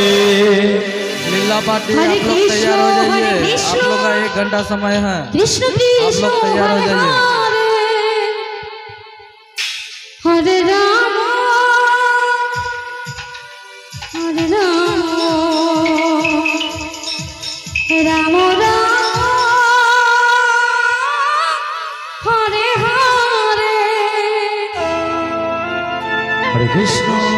लीला party आप लोग तैयार हो जाइए आप लोग का एक घंटा समय है कृष्ण लोग तैयार हो जाइए हरे राम हरे राम राम Krishna